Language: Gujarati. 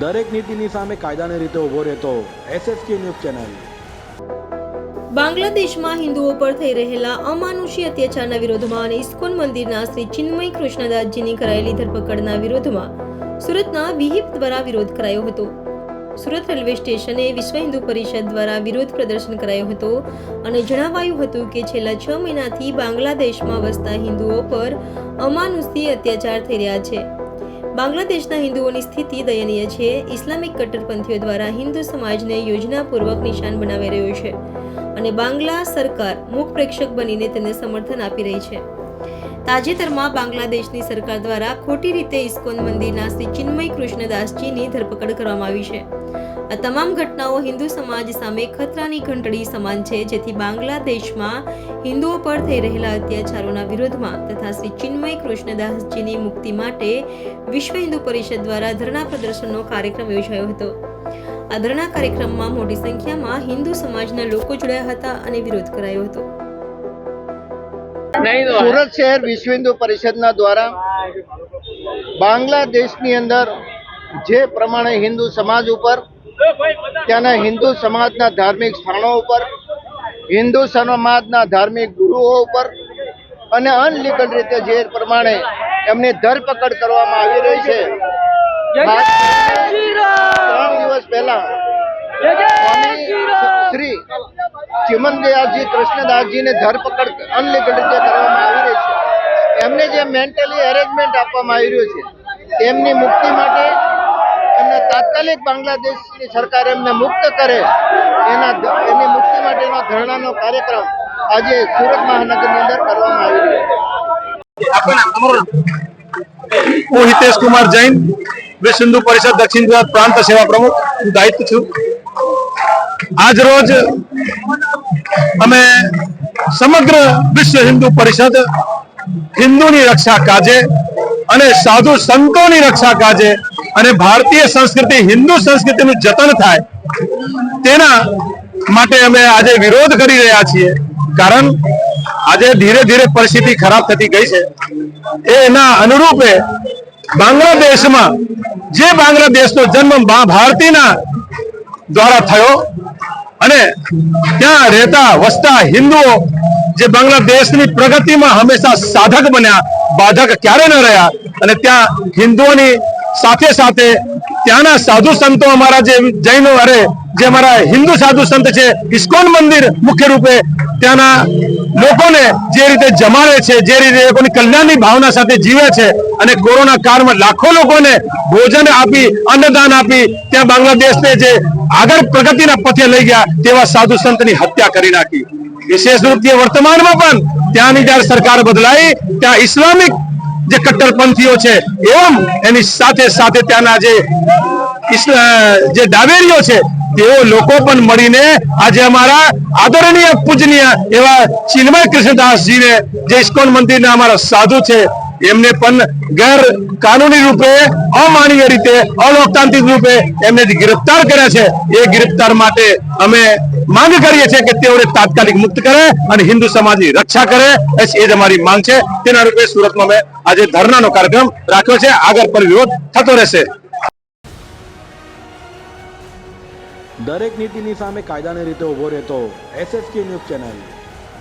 દરેક નીતિની સામે કાયદાની રીતે ઊભો રહેતો એસએસકે ન્યૂઝ ચેનલ. બાંગ્લાદેશમાં હિન્દુઓ પર થઈ રહેલા અમાનુષી અત્યાચારના વિરોધમાં અને ઇસ્કોન મંદિરના શ્રી ચિન્મય કૃષ્ણદાસજીની કરાયેલી ધરપકડના વિરોધમાં સુરતના વિહિપ દ્વારા વિરોધ કરાયો હતો. સુરત રેલવે સ્ટેશને વિશ્વ હિન્દુ પરિષદ દ્વારા વિરોધ પ્રદર્શન કરાયો હતો અને જણાવાયું હતું કે છેલ્લા છ મહિનાથી બાંગ્લાદેશમાં વસતા હિન્દુઓ પર અમાનુષી અત્યાચાર થઈ રહ્યા છે. બાંગ્લાદેશના હિન્દુઓની સ્થિતિ દયનીય છે. ઇસ્લામિક કટ્ટરપંથીઓ દ્વારા હિન્દુ સમાજને યોજનાપૂર્વક નિશાન બનાવી રહ્યો છે અને બાંગ્લા સરકાર મુખ પ્રેક્ષક બનીને તેને સમર્થન આપી રહી છે. તાજેતરમાં બાંગ્લાદેશની સરકાર દ્વારા ખોટી રીતે ઇસ્કોન મંદિરના શ્રી ચિન્મય કૃષ્ણદાસજીની ધરપકડ કરવામાં આવી છે. આ તમામ ઘટનાઓ હિન્દુ સમાજ સામે ખતરાની ઘંટડી સમાન છે જેથી બાંગ્લાદેશમાં હિન્દુઓ પર થઈ રહેલા અત્યાચારોના વિરોધમાં તથા શ્રી ચિન્મય કૃષ્ણદાસજીની મુક્તિ માટે વિશ્વ હિન્દુ પરિષદ દ્વારા ધરણા પ્રદર્શનનો કાર્યક્રમ યોજાયો હતો. આ ધરણા કાર્યક્રમમાં મોટી સંખ્યામાં હિન્દુ સમાજના લોકો જોડાયા હતા અને વિરોધ કરાયો હતો. સુરત શહેર વિશ્વ હિન્દુ પરિષદના દ્વારા બાંગ્લાદેશની અંદર જે પ્રમાણે હિન્દુ સમાજ ઉપર ત્યાંના હિન્દુ સમાજના ધાર્મિક સ્થાનો ઉપર હિન્દુ સમાજના ધાર્મિક ગુરુઓ ઉપર અને અનલીગલ રીતે જે પ્રમાણે એમની ધરપકડ કરવામાં આવી રહી છે. ત્રણ દિવસ પહેલા શ્રી ચિમનદયાલજી કૃષ્ણદાસજીને ધરપકડ અનલીગલ રીતે કરવામાં આવી રહી છે. એમને જે મેન્ટલી એરેન્જમેન્ટ આપવામાં આવી રહ્યું છે તેમની મુક્તિ માટે એમને તાત્કાલિક બાંગ્લાદેશની સરકાર એમને મુક્ત કરે, એના એની મુક્તિ માટેનો ધરણાનો કાર્યક્રમ આજે સુરત મહાનગરની અંદર કરવામાં આવી રહ્યો છે. હું હિતેશ કુમાર જૈન વિશ્વ હિન્દુ પરિષદ, દક્ષિણ ગુજરાત પ્રાંત સેવા પ્રમુખ. હું દાયિત્વ છું. આજ રોજ અમે સમગ્ર વિશ્વ હિન્દુ પરિષદ હિન્દુની રક્ષા કાજે અને સાધુ સંતોની રક્ષા કાજે અને ભારતીય સંસ્કૃતિ, હિન્દુ સંસ્કૃતિનું જતન થાય, તેના માટે અમે આજે વિરોધ કરી રહ્યા છીએ. કારણ આજે ધીરે ધીરે પરિસ્થિતિ ખરાબ થતી ગઈ છે. એના અનુરૂપે બાંગ્લાદેશમાં, જે બાંગ્લાદેશનો જન્મ ભારતીના દ્વારા થયો અને ત્યાં રહેતા વસતા હિન્દુઓ જે બાંગ્લાદેશની પ્રગતિમાં હંમેશા સાધક બન્યા, બાધક ક્યારે ન રહ્યા અને ત્યાં હિન્દુઓની સાથે સાથે ત્યાંના સાધુ સંતો અમારા જે જૈનો અરે જે અમારા હિન્દુ સાધુ સંત છે, ઇસ્કોન મંદિર મુખ્ય રૂપે ત્યાંના લોકોને જે રીતે જમાડે છે, જે રીતે લોકોની કલ્યાણની ભાવના સાથે જીવે છે અને કોરોના કાળમાં લાખો લોકોને ભોજન આપી, અન્નદાન આપી, ત્યાં બાંગ્લાદેશને જે આગળ પ્રગતિના પથે લઈ ગયા તેવા સાધુ સંતની હત્યા કરી નાખી. વિશેષ રૂપથી વર્તમાનમાં પણ ત્યાંની જયારે સરકાર બદલાઈ, ત્યાં ઇસ્લામિક જે કટ્ટરપંથીઓ છે એમ એની સાથે સાથે ત્યાંના જે જે ડાવેરીઓ છે, તેઓ લોકો પણ મળીને આજે અમારા આદરણીય, પૂજનીય એવા ચિન્મય કૃષ્ણદાસજીને જે ઇસ્કોન મંદિરના અમારા સાધુ છે એમને પણ ગેર રૂપે, અમાનવીય રીતે, અલોકતાંત્રિક રૂપે એમને ગિરફ્તાર કર્યા છે, એ ગિરફ્તાર માટે અમે માંગ કરીએ છીએ કે તેઓને તાત્કાલિક મુક્ત કરે અને હિન્દુ સમાજની રક્ષા કરે. એ જ અમારી માંગ છે. તેના રૂપે સુરતમાં અમે આજે ધરણાનો કાર્યક્રમ રાખ્યો છે. આગળ પર વિરોધ થતો રહેશે. દરેક નીતિની સામે કાયદાની રીતે ઊભો રહેતો એસએસકે ન્યૂઝ ચેનલ.